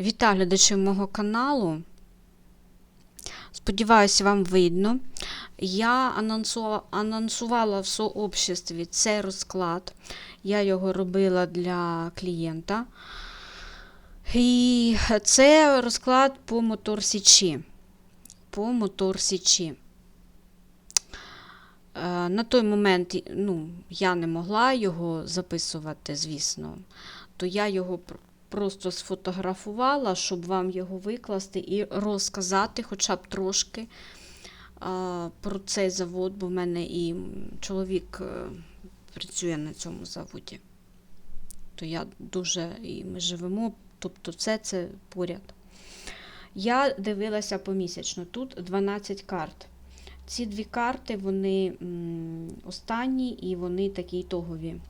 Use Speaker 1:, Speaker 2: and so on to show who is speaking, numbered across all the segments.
Speaker 1: Вітаю глядачів мого каналу. Сподіваюся, вам видно. Я анонсувала, в сообществі цей розклад. Я його робила для клієнта. І це розклад по мотор Січі. По мотор Січі. Е, На той момент ну, я не могла його записувати, звісно, то я його просто сфотографувала, щоб вам його викласти і розказати хоча б трошки про цей завод, бо в мене і чоловік е, працює на цьому заводі. То я дуже і ми живемо, тобто все це поряд. Я дивилася помісячно. Тут 12 карт. Ці дві карти, вони останні і вони такі ітогові.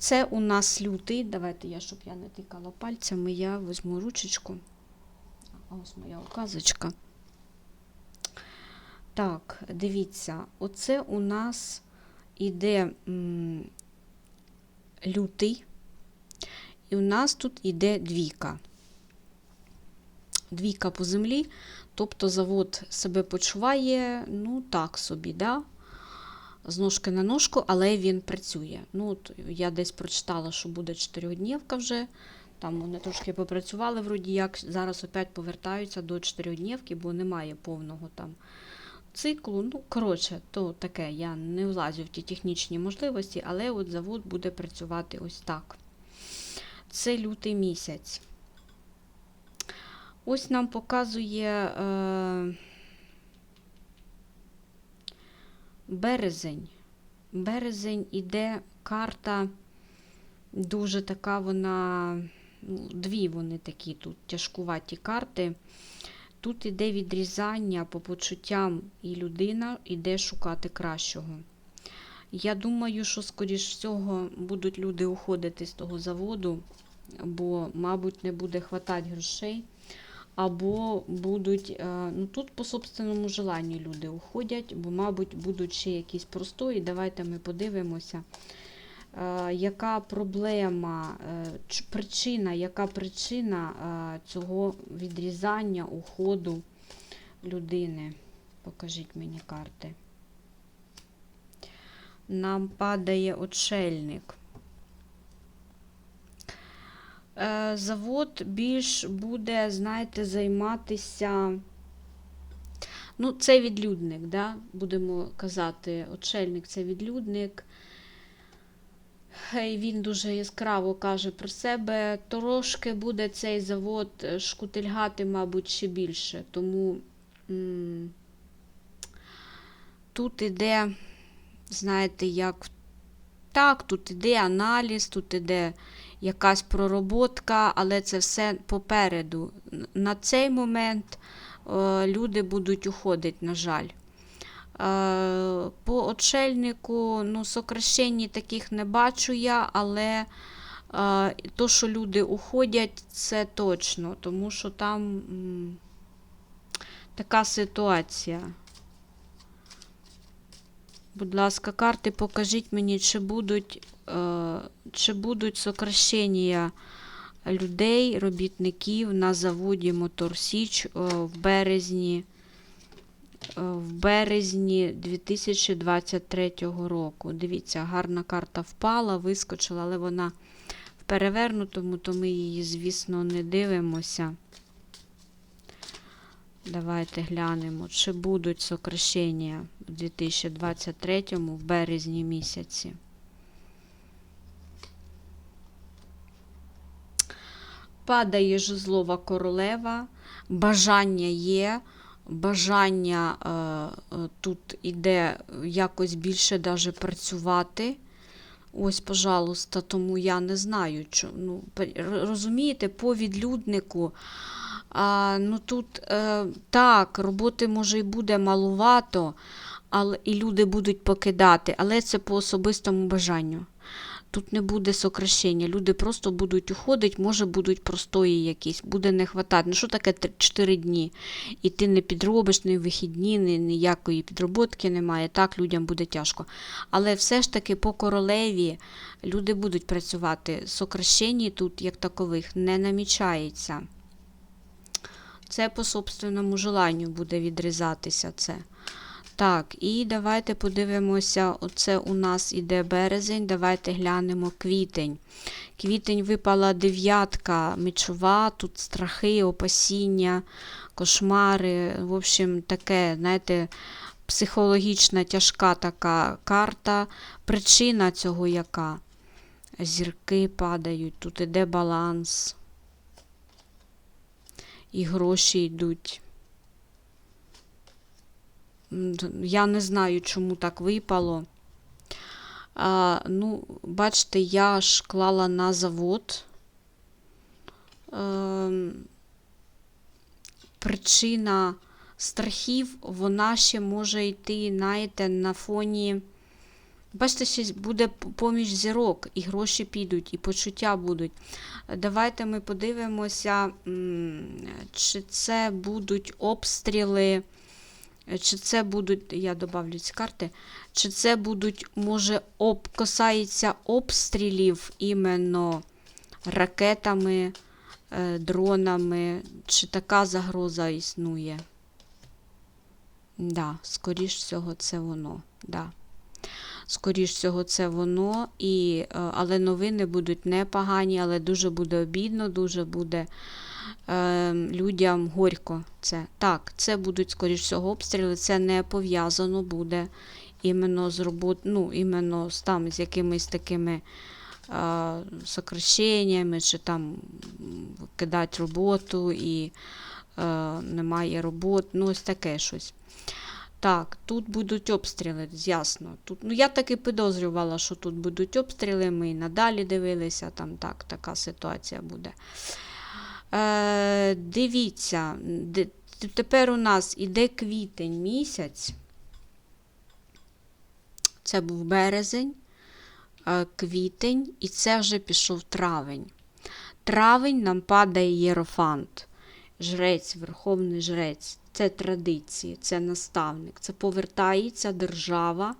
Speaker 1: Це у нас лютий. Давайте я, щоб я не тикала пальцями, я візьму ручечку. Ось моя указочка. Так, дивіться, оце у нас іде м, лютий, і у нас тут іде двійка. Двійка по землі, тобто завод себе почуває, ну так собі, да? З ножки на ножку, але він працює. Ну, от Я десь прочитала, що буде чотирьохднівка вже. Там вони трошки попрацювали, вроді як, зараз опять повертаються до чотирьохднівки, бо немає повного там циклу. Ну, коротше, то таке, я не влазю в ті технічні можливості, але от завод буде працювати ось так. Це лютий місяць. Ось нам показує. Е- Березень. Березень іде карта дуже така вона, ну, дві вони такі тут тяжкуваті карти. Тут іде відрізання по почуттям, і людина йде шукати кращого. Я думаю, що, скоріш всього, будуть люди уходити з того заводу, бо, мабуть, не буде хватати грошей або будуть, е, ну тут по собственному желанню люди уходять, бо, мабуть, будуть ще якісь простої. Давайте ми подивимося, е, яка проблема, е, причина, яка причина цього відрізання, уходу людини. Покажіть мені карти. Нам падає отшельник. Е, завод більш буде, знаєте, займатися. Ну, це відлюдник, да? будемо казати, отшельник це відлюдник. І він дуже яскраво каже про себе. Трошки буде цей завод е, шкутильгати, мабуть, ще більше. Тому м, тут іде, знаєте, як так, тут іде аналіз, тут іде якась пророботка, але це все попереду. На цей момент е, люди будуть уходити, на жаль. Е, По отшельнику, ну, сокращень таких не бачу я, але е, то, що люди уходять, це точно, тому що там така ситуація. Будь ласка, карти, покажіть мені, чи будуть, е, чи будуть сокращення людей, робітників на заводі Мотор Січ е, в березні, е, в березні 2023 року. Дивіться, гарна карта впала, вискочила, але вона в перевернутому, то ми її, звісно, не дивимося. Давайте глянемо, чи будуть сокращення у 2023 в березні місяці. Падає жезлова королева, бажання є, бажання е, е, тут іде якось більше даже працювати. Ось, пожалуйста, тому я не знаю, що, ну, розумієте, по відлюднику. А, ну тут е, так, роботи може і буде малувато, але і люди будуть покидати, але це по особистому бажанню. Тут не буде сокращення, люди просто будуть уходити, може будуть простої якісь, буде не хватати. Ну що таке 4 дні? І ти не підробиш, ні вихідні, ні ніякої підроботки немає. Так, людям буде тяжко. Але все ж таки по королеві люди будуть працювати. Сокращень тут, як такових, не намічається. Це по собственному желанню буде відрізатися це. Так, і давайте подивимося, оце у нас іде березень, давайте глянемо квітень. Квітень випала дев'ятка мечова, тут страхи, опасіння, кошмари. В общем, таке, знаєте, психологічна тяжка така карта. Причина цього яка? Зірки падають, тут іде баланс. І гроші йдуть. Я не знаю, чому так випало. А, ну, бачите, я ж клала на завод. Ем, причина страхів, вона ще може йти, знаєте, на фоні. Бачите, ще буде поміж зірок, і гроші підуть, і почуття будуть. Давайте ми подивимося, чи це будуть обстріли, чи це будуть, я добавлю ці карти, чи це будуть, може, об, касається обстрілів іменно ракетами, е, дронами, чи така загроза існує? Да, скоріш всього, це воно. Да. Скоріш всього, це воно, і, е, але новини будуть непогані, але дуже буде обідно, дуже буде е, людям горько. Це. Так, це будуть, скоріш всього, обстріли, це не пов'язано буде іменно з робот, ну, іменно з, там, з якимись такими е, сокращеннями, чи там кидати роботу і е, немає робот, ну ось таке щось. Так, тут будуть обстріли, ясно. Тут, ну, я так і підозрювала, що тут будуть обстріли, ми і надалі дивилися, там так, така ситуація буде. Е, дивіться, де- тепер у нас іде квітень місяць. Це був березень, е, квітень, і це вже пішов травень. Травень нам падає єрофант, жрець, верховний жрець. Це традиції, це наставник, це повертається держава,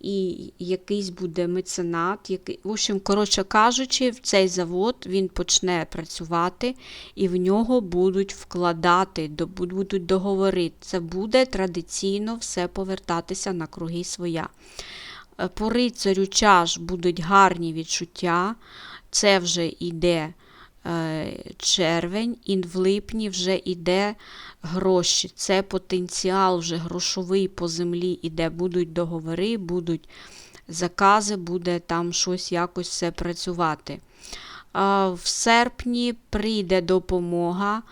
Speaker 1: і якийсь буде меценат. Який... В общем, коротше кажучи, в цей завод він почне працювати, і в нього будуть вкладати, будуть договори. Це буде традиційно все повертатися на круги своя. Е, По рицарю чаш будуть гарні відчуття. Це вже йде червень, і в липні вже йде гроші. Це потенціал вже грошовий по землі іде. Будуть договори, будуть закази, буде там щось якось все працювати. В серпні прийде допомога,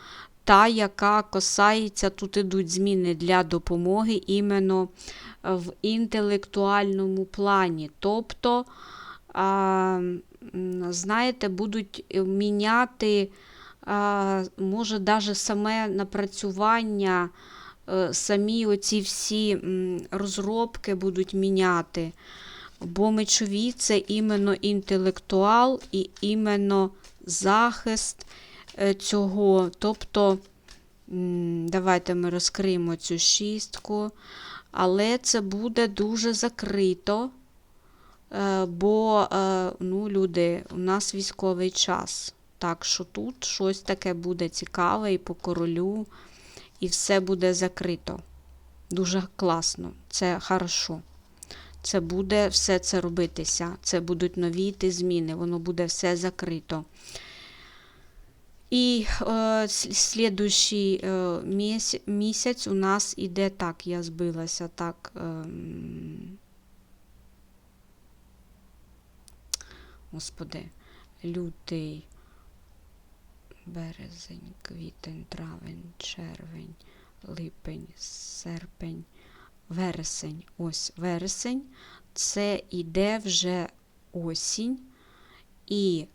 Speaker 1: та, яка касається, тут ідуть зміни для допомоги іменно е, в інтелектуальному плані. Тобто, знаєте, будуть е, міняти, може, навіть саме напрацювання, е, самі оці всі розробки будуть міняти. Бо мечові це іменно інтелектуал і іменно захист е, цього. Тобто, давайте ми розкриємо цю шістку, але це буде дуже закрито. Е, Бо, е, ну, люди, у нас військовий час. Так що тут щось таке буде цікаве і по королю, і все буде закрито. Дуже класно, це хорошо. Це буде все це робитися. Це будуть нові йти зміни, воно буде все закрито. І е, с- слідуючий е, міс- місяць у нас іде так, я збилася так. ем, Господи, лютий, березень, квітень, травень, червень, липень, серпень, вересень. Ось вересень. Це іде вже осінь, і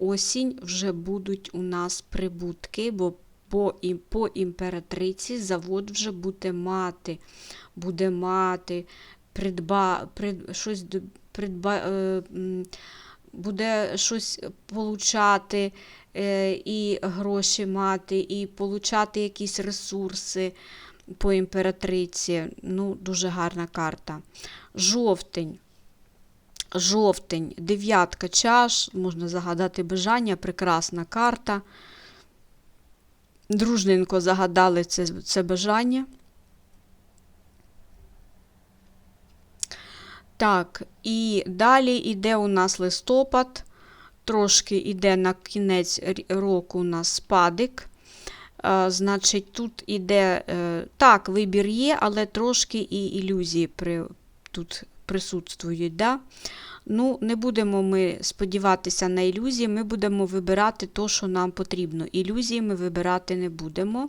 Speaker 1: осінь вже будуть у нас прибутки, бо по, по імператриці завод вже буде мати, буде мати, придба, прид, щось придба, е, буде щось получати е, і гроші мати, і получати якісь ресурси по імператриці. Ну, дуже гарна карта. Жовтень. Жовтень, дев'ятка чаш, можна загадати бажання, прекрасна карта. дружненько загадали це, це бажання. Так, і далі йде у нас листопад, трошки йде на кінець року у нас спадик. Е, Значить, тут іде е, так, вибір є, але трошки і ілюзії при, тут присутствують. Да? Ну, не будемо ми сподіватися на ілюзії, ми будемо вибирати те, що нам потрібно. Ілюзії ми вибирати не будемо.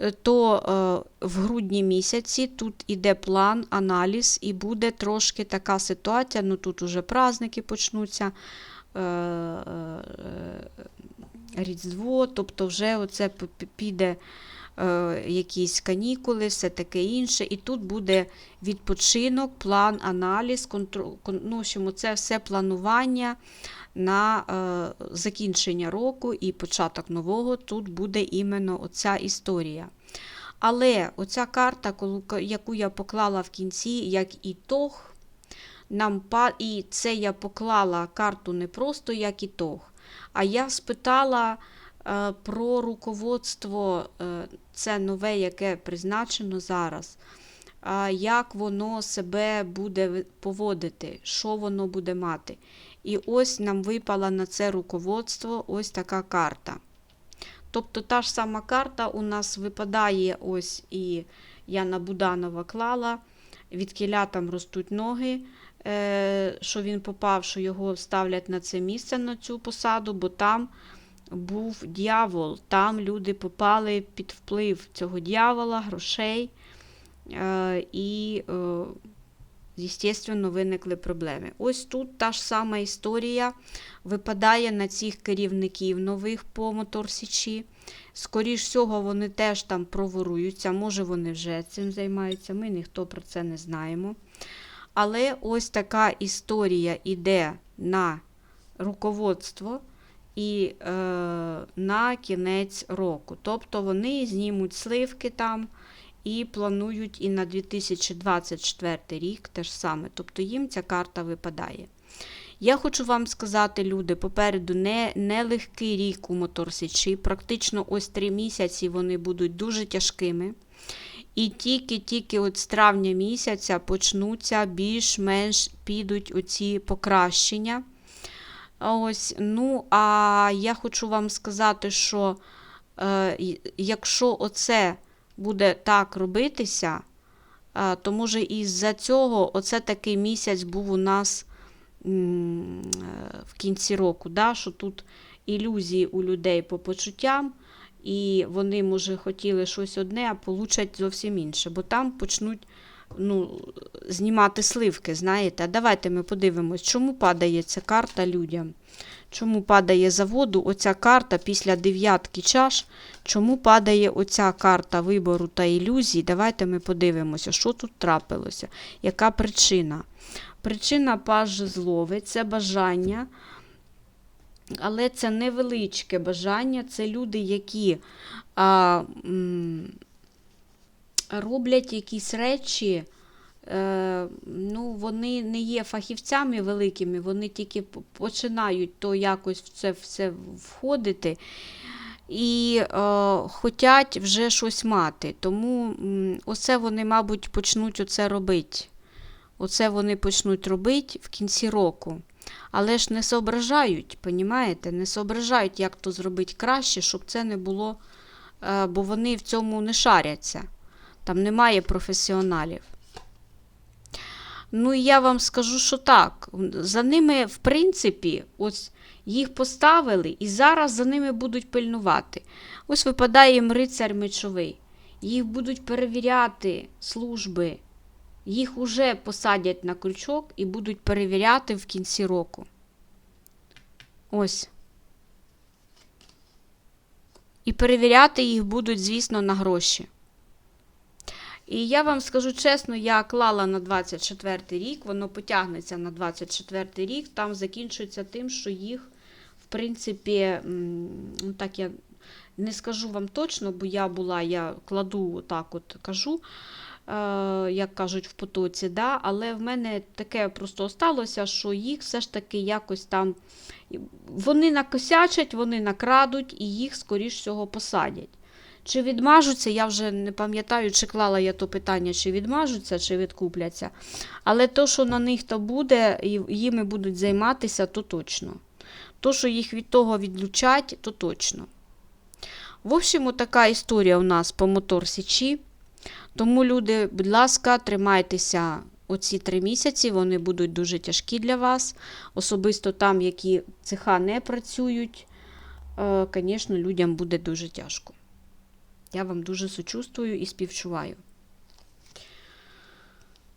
Speaker 1: Е, То е, в грудні місяці тут іде план, аналіз, і буде трошки така ситуація. Ну тут уже праздники почнуться. Е, Різдво, тобто вже оце піде якісь канікули, все таке інше. І тут буде відпочинок, план, аналіз, контроль, ну, це все планування на е, закінчення року і початок нового. Тут буде іменно оця історія. Але оця карта, яку я поклала в кінці, як ітог, нам і це я поклала карту не просто як ітог, а я спитала е, про руководство, е, це нове, яке призначено зараз, як воно себе буде поводити, що воно буде мати. І ось нам випала на це руководство ось така карта. Тобто та ж сама карта у нас випадає ось і я на Буданова клала, від кіля там ростуть ноги, е, що він попав, що його ставлять на це місце, на цю посаду, бо там був дьявол, там люди попали під вплив цього дьявола, грошей, е, і, е, звісно, виникли проблеми. Ось тут та ж сама історія випадає на цих керівників нових по моторсічі. Скоріш всього, вони теж там проворуються, може вони вже цим займаються, ми ніхто про це не знаємо. Але ось така історія йде на руководство і е, на кінець року. Тобто вони знімуть сливки там і планують і на 2024 рік те ж саме. Тобто їм ця карта випадає. Я хочу вам сказати, люди, попереду не, не легкий рік у моторсічі. Практично ось три місяці вони будуть дуже тяжкими. І тільки-тільки от з травня місяця почнуться більш-менш підуть оці покращення. Ось, ну, а я хочу вам сказати, що е, якщо оце буде так робитися, е, то може із-за цього оце такий місяць був у нас е, в кінці року, да, що тут ілюзії у людей по почуттям, і вони, може, хотіли щось одне, а получать зовсім інше, бо там почнуть ну, знімати сливки, знаєте. Давайте ми подивимось, чому падає ця карта людям. Чому падає заводу оця карта після дев'ятки чаш? Чому падає оця карта вибору та ілюзій? Давайте ми подивимося, що тут трапилося, яка причина. Причина паж жезловий – це бажання, але це невеличке бажання, це люди, які а, роблять якісь речі, е, ну, вони не є фахівцями великими, вони тільки починають то якось в це все входити. І е, хочуть вже щось мати. Тому оце вони, мабуть, почнуть оце робити. Оце вони почнуть робити в кінці року. Але ж не соображають, понімаєте? Не соображають, як то зробити краще, щоб це не було, е, бо вони в цьому не шаряться. Там немає професіоналів. Ну, я вам скажу, що так. За ними, в принципі, ось їх поставили, і зараз за ними будуть пильнувати. Ось випадає їм рицар мечовий. Їх будуть перевіряти служби. Їх уже посадять на крючок і будуть перевіряти в кінці року. Ось. І перевіряти їх будуть, звісно, на гроші. І я вам скажу чесно, я клала на 24 рік, воно потягнеться на 24 рік, там закінчується тим, що їх, в принципі, так я не скажу вам точно, бо я була, я кладу так от кажу, е, як кажуть, в потоці, да? але в мене таке просто сталося, що їх все ж таки якось там. Вони накосячать, вони накрадуть і їх, скоріш всього, посадять. Чи відмажуться, я вже не пам'ятаю, чи клала я то питання, чи відмажуться, чи відкупляться. Але то, що на них то буде, і їми будуть займатися, то точно. То, що їх від того відлучать, то точно. В общем, така історія у нас по мотор Січі. Тому, люди, будь ласка, тримайтеся оці три місяці, вони будуть дуже тяжкі для вас. Особисто там, які цеха не працюють, е, звісно, людям буде дуже тяжко. Я вам дуже сочувствую і співчуваю.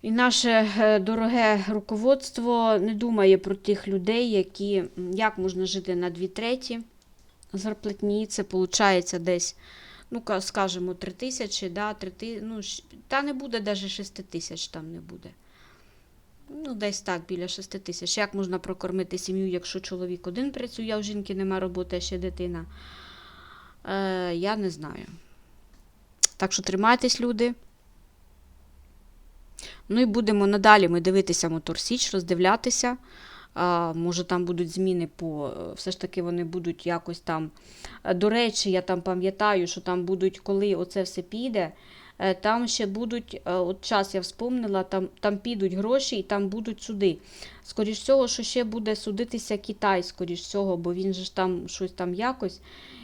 Speaker 1: І наше е, дороге руководство не думає про тих людей, які як можна жити на дві треті зарплатні. Це виходить десь, ну, скажімо, 3 тисячі, да, 3, ти- ну, та не буде навіть 6 тисяч там не буде. Ну, десь так, біля 6 тисяч. Як можна прокормити сім'ю, якщо чоловік один працює, а у жінки нема роботи, а ще дитина? Е, я не знаю. Так що тримайтесь, люди. Ну і будемо надалі ми дивитися Мотор Січ, роздивлятися. А, може, там будуть зміни по. е, Все ж таки вони будуть якось там. Е, До речі, я там пам'ятаю, що там будуть, коли оце все піде, е, там ще будуть, от час я вспомнила, там, там підуть гроші і там будуть суди. Скоріш всього, що ще буде судитися Китай, скоріш всього, бо він же ж там щось там якось.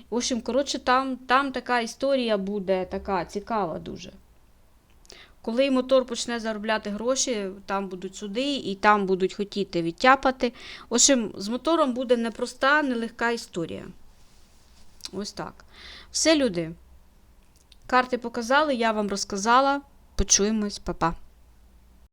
Speaker 1: В общем, коротше, там, там така історія буде така цікава дуже. Коли мотор почне заробляти гроші, там будуть суди і там будуть хотіти відтяпати. В общем, з мотором буде непроста, нелегка історія. Ось так. Все, люди. Карти показали, я вам розказала. Почуємось, па-па.